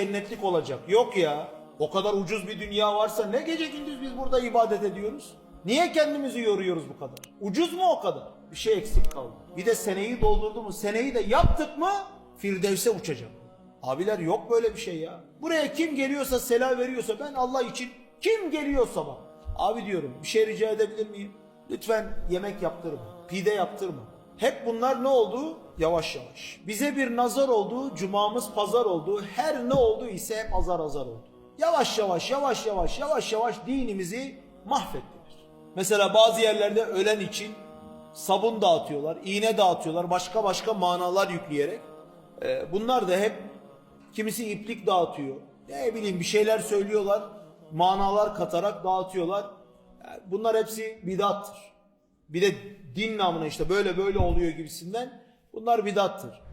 cennetlik olacak. Yok ya. O kadar ucuz bir dünya varsa ne gece gündüz biz burada ibadet ediyoruz? Niye kendimizi yoruyoruz bu kadar? Ucuz mu o kadar? Bir şey eksik kaldı. Bir de seneyi doldurdu mu? Seneyi de yaptık mı? Firdevs'e uçacak. Abiler yok böyle bir şey ya. Buraya kim geliyorsa selam veriyorsa ben Allah için kim geliyorsa bak. Abi diyorum bir şey rica edebilir miyim? Lütfen yemek yaptırma. Pide yaptırma. Hep bunlar ne oldu? Yavaş yavaş. Bize bir nazar oldu, cumamız pazar oldu. Her ne oldu ise hep azar azar oldu. Yavaş yavaş yavaş yavaş yavaş yavaş dinimizi mahvettiler. Mesela bazı yerlerde ölen için sabun dağıtıyorlar, iğne dağıtıyorlar, başka başka manalar yükleyerek. Ee, bunlar da hep kimisi iplik dağıtıyor. Ne bileyim bir şeyler söylüyorlar, manalar katarak dağıtıyorlar. Yani bunlar hepsi bidattır. Bir de din namına işte böyle böyle oluyor gibisinden bunlar bidattır.